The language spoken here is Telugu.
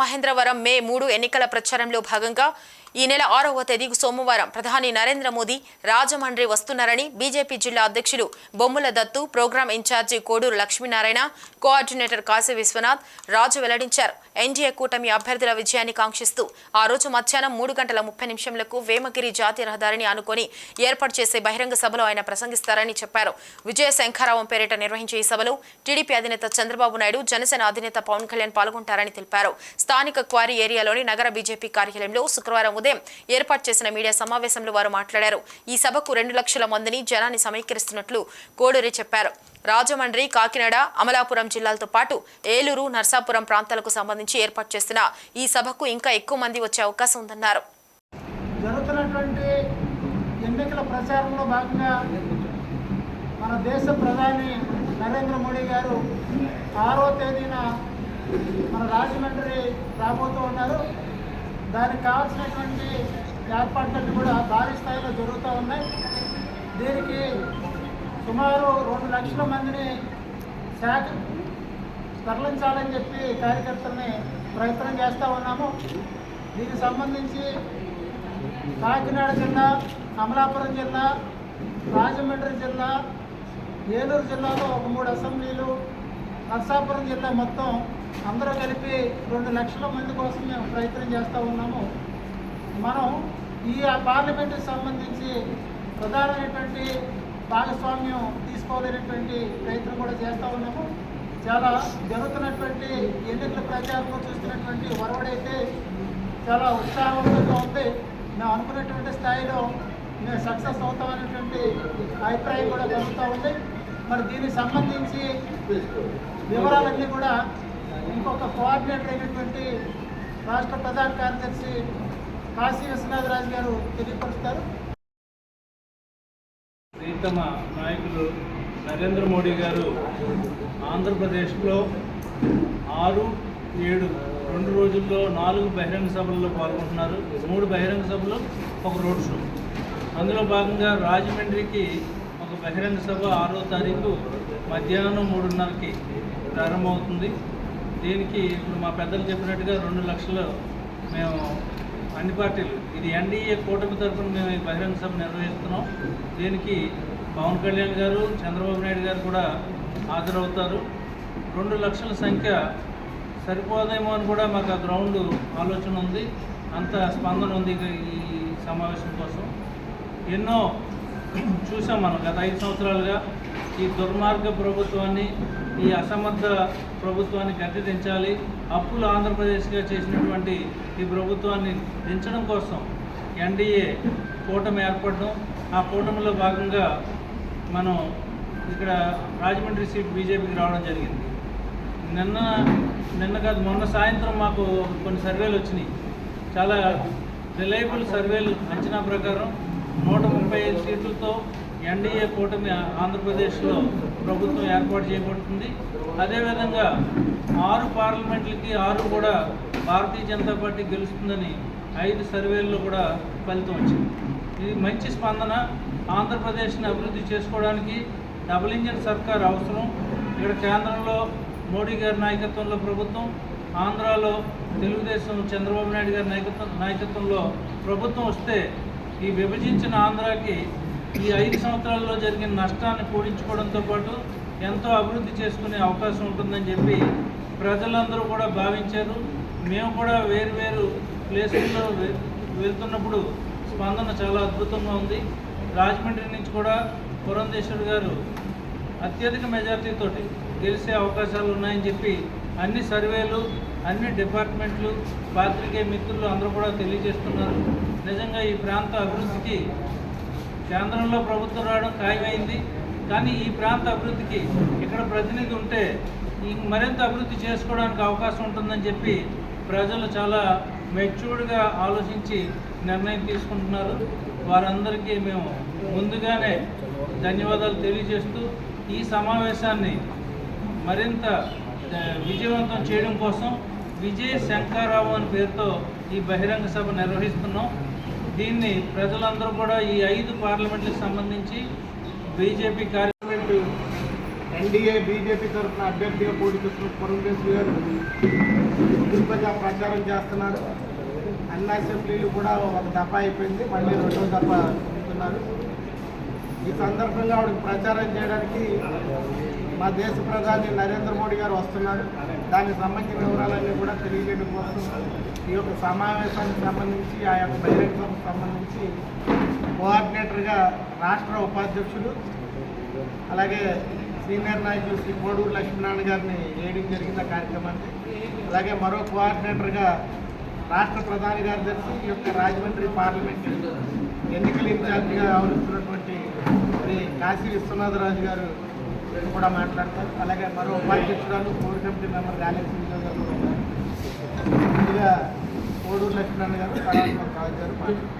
మహేంద్రవరం మే మూడు ఎన్నికల ప్రచారంలో భాగంగా ఈ నెల ఆరవ తేదీ సోమవారం ప్రధాని నరేంద్ర మోదీ రాజమండ్రి వస్తున్నారని బీజేపీ జిల్లా అధ్యక్షులు Bommala Dattu program incharge Koduru Lakshminarayana coordinator Kashi Vishwanath Raju వెల్లడించారు. ఎన్డీఏ కూటమి అభ్యర్థుల విజయాన్ని కాంక్షిస్తూ ఆ రోజు మధ్యాహ్నం మూడు గంటల ముప్పై నిమిషంలకు వేమగిరి జాతీయ రహదారిని ఆనుకొని ఏర్పాటు చేసే బహిరంగ సభలో ఆయన ప్రసంగిస్తారని చెప్పారు. విజయ శంఖారావం పేరిట నిర్వహించే ఈ సభలో టీడీపీ అధినేత చంద్రబాబు నాయుడు జనసేన అధినేత పవన్ కళ్యాణ్ పాల్గొంటారని తెలిపారు. స్థానిక క్వారీ ఏరియాలోని నగర బీజేపీ కార్యాలయంలో శుక్రవారం ఉదయం ఏర్పాటు చేసిన మీడియా సమావేశంలో వారు మాట్లాడారు. ఈ సభకు రెండు లక్షల మందిని జనాన్ని సమీకరిస్తున్నట్లు కోడూరి చెప్పారు. రాజమండ్రి కాకినాడ అమలాపురం జిల్లాలతో పాటు ఏలూరు నర్సాపురం ప్రాంతాలకు సంబంధించి ఏర్పాటు చేసిన ఈ సభకు ఇంకా ఎక్కువ మంది వచ్చే అవకాశం ఉందన్నారు. జరుగుతున్నటువంటి ఎన్నికల ప్రచారంలో భాగంగా మన దేశ ప్రధాని నరేంద్ర మోడీ గారు ఆరో తేదీన మన రాజమండ్రి రాబోతూ ఉన్నారు. దానికి కావాల్సినటువంటి ఏర్పాట్లన్నీ కూడా భారీ స్థాయిలో జరుగుతూ ఉన్నాయి. దీనికి సుమారు రెండు లక్షల మందిని శాఖ తరలించాలని చెప్పి కార్యకర్తల్ని ప్రయత్నం చేస్తూ ఉన్నాము. దీనికి సంబంధించి కాకినాడ జిల్లా అమలాపురం జిల్లా రాజమండ్రి జిల్లా ఏలూరు జిల్లాలో ఒక మూడు అసెంబ్లీలు నర్సాపురం జిల్లా మొత్తం అందరూ కలిపి రెండు లక్షల మంది కోసం మేము ప్రయత్నం చేస్తూ ఉన్నాము. మనం ఈ పార్లమెంటుకి సంబంధించి ప్రధానమైనటువంటి భాగస్వామ్యం తీసుకోలేనటువంటి ప్రయత్నం కూడా చేస్తూ ఉన్నాము. చాలా జరుగుతున్నటువంటి ఎన్నికల ప్రచారంలో చూస్తున్నటువంటి వరవడైతే చాలా ఉత్సాహవంతంగా ఉంది. మేము అనుకున్నటువంటి స్థాయిలో మేము సక్సెస్ అవుతామనేటువంటి అభిప్రాయం కూడా కలుగుతూ ఉంది. మరి దీనికి సంబంధించి వివరాలన్నీ కూడా ఇంకొక కోఆర్డినేటర్ అయినటువంటి రాష్ట్ర ప్రధాన కార్యదర్శి కాశీ విశ్వనాథరాజు గారు తెలియపరుస్తారు. ప్రీతమ నాయకులు నరేంద్ర మోడీ గారు ఆంధ్రప్రదేశ్లో ఆరు ఏడు రెండు రోజుల్లో నాలుగు బహిరంగ సభల్లో పాల్గొంటున్నారు. మూడు బహిరంగ సభలు ఒక రోడ్ షో. అందులో భాగంగా రాజమండ్రికి ఒక బహిరంగ సభ ఆరో తారీఖు మధ్యాహ్నం మూడున్నరకి ప్రారంభమవుతుంది. దీనికి ఇప్పుడు మా పెద్దలు చెప్పినట్టుగా రెండు లక్షలు మేము అన్ని పార్టీలు. ఇది ఎన్డీఏ కూటమి తరఫున మేము ఈ బహిరంగ సభ నిర్వహిస్తున్నాం. దీనికి పవన్ కళ్యాణ్ గారు చంద్రబాబు నాయుడు గారు కూడా హాజరవుతారు. రెండు లక్షల సంఖ్య సరిపోదేమో అని కూడా మాకు ఆ గ్రౌండ్ ఆలోచన ఉంది. అంత స్పందన ఉంది ఈ సమావేశం కోసం. ఎన్నో చూసాం మనం గత ఐదు సంవత్సరాలుగా. ఈ దుర్మార్గ ప్రభుత్వాన్ని ఈ అసమర్థ ప్రభుత్వాన్ని గట్టి దించాలి అప్పులు ఆంధ్రప్రదేశ్గా చేసినటువంటి ఈ ప్రభుత్వాన్ని దించడం కోసం ఎన్డీఏ కూటమి ఏర్పడడం ఆ కూటమిలో భాగంగా మనం ఇక్కడ రాజమండ్రి సీట్ బీజేపీకి రావడం జరిగింది. నిన్న నిన్న కాదు మొన్న సాయంత్రం మాకు కొన్ని సర్వేలు వచ్చినాయి. చాలా రిలయబుల్ సర్వేలు అంచనా ప్రకారం నూట ముప్పై ఐదు సీట్లతో ఎన్డీఏ కూటమి ఆంధ్రప్రదేశ్లో ప్రభుత్వం ఏర్పాటు చేయబడుతుంది. అదేవిధంగా ఆరు పార్లమెంట్లకి ఆరు కూడా భారతీయ జనతా పార్టీ గెలుస్తుందని ఐదు సర్వేల్లో కూడా ఫలితం వచ్చింది. ఇది మంచి స్పందన. ఆంధ్రప్రదేశ్ని అభివృద్ధి చేసుకోవడానికి డబుల్ ఇంజన్ సర్కార్ అవసరం. ఇక్కడ కేంద్రంలో మోడీ గారి నాయకత్వంలో ప్రభుత్వం ఆంధ్రాలో తెలుగుదేశం చంద్రబాబు నాయుడు గారి నాయకత్వం నాయకత్వంలో ప్రభుత్వం వస్తే ఈ విభజించిన ఆంధ్రాకి ఈ ఐదు సంవత్సరాల్లో జరిగిన నష్టాన్ని పూడించుకోవడంతో పాటు ఎంతో అభివృద్ధి చేసుకునే అవకాశం ఉంటుందని చెప్పి ప్రజలందరూ కూడా భావించారు. మేము కూడా వేరు వేరు ప్లేసుల్లో వె- వెళ్తున్నప్పుడు స్పందన చాలా అద్భుతంగా ఉంది. రాజమండ్రి నుంచి కూడా పురంధేశ్వర్ గారు అత్యధిక మెజార్టీతో గెలిచే అవకాశాలు ఉన్నాయని చెప్పి అన్ని సర్వేలు అన్ని డిపార్ట్మెంట్లు పాత్రికేయ మిత్రులు అందరూ కూడా తెలియజేస్తున్నారు. నిజంగా ఈ ప్రాంత అభివృద్ధికి కేంద్రంలో ప్రభుత్వం రావడం ఖాయమైంది. కానీ ఈ ప్రాంత అభివృద్ధికి ఇక్కడ ప్రతినిధి ఉంటే ఈ మరింత అభివృద్ధి చేసుకోవడానికి అవకాశం ఉంటుందని చెప్పి ప్రజలు చాలా మెచ్యూర్డ్గా ఆలోచించి నిర్ణయం తీసుకుంటున్నారు. వారందరికీ మేము ముందుగానే ధన్యవాదాలు తెలియజేస్తూ ఈ సమావేశాన్ని మరింత విజయవంతం చేయడం కోసం విజయ్ శంకారావు అని పేరుతో ఈ బహిరంగ సభ నిర్వహిస్తున్నాం. దీన్ని ప్రజలందరూ కూడా ఈ ఐదు పార్లమెంట్లకు సంబంధించి బీజేపీ కార్యక్రమెంట్ ఎన్డీఏ బీజేపీ తరఫున అభ్యర్థిగా పోటీ చేస్తున్న పురంధేశ్వరి గారు తిరుపతిగా ప్రచారం చేస్తున్నారు. అన్ని అసెంబ్లీలు కూడా ఒక దఫా అయిపోయింది. మళ్ళీ రెండో దఫా చెప్తున్నారు ఈ సందర్భంగా ఆవిడకి ప్రచారం చేయడానికి మా దేశ ప్రధాని నరేంద్ర మోడీ గారు వస్తున్నారు. దానికి సంబంధించిన వివరాలన్నీ కూడా తెలియజేయడం కోసం ఈ యొక్క సమావేశానికి సంబంధించి ఆ యొక్క బహిరంగ సభకు సంబంధించి కోఆర్డినేటర్గా రాష్ట్ర ఉపాధ్యక్షులు అలాగే సీనియర్ నాయకులు శ్రీ కోడూరు లక్ష్మీనారాయణ గారిని వేయడం జరిగిన ఆ కార్యక్రమాన్ని అలాగే మరో కోఆర్డినేటర్గా రాష్ట్ర ప్రధాన కార్యదర్శి ఈ యొక్క రాజమండ్రి పార్లమెంట్ ఎన్నికల ఇన్ఛార్జిగా వ్యవహరిస్తున్నటువంటి శ్రీ కాశీ విశ్వనాథరాజు గారు కూడా మాట్లాడతారు. అలాగే మరో ఉపాధ్యక్షురాలు కోర్ కమిటీ మెంబర్ గాలేశ్వరి ముందుగా కోడూరు లక్ష్మణ్ గారు కళాత్మక రాజు గారు మాట్లాడతారు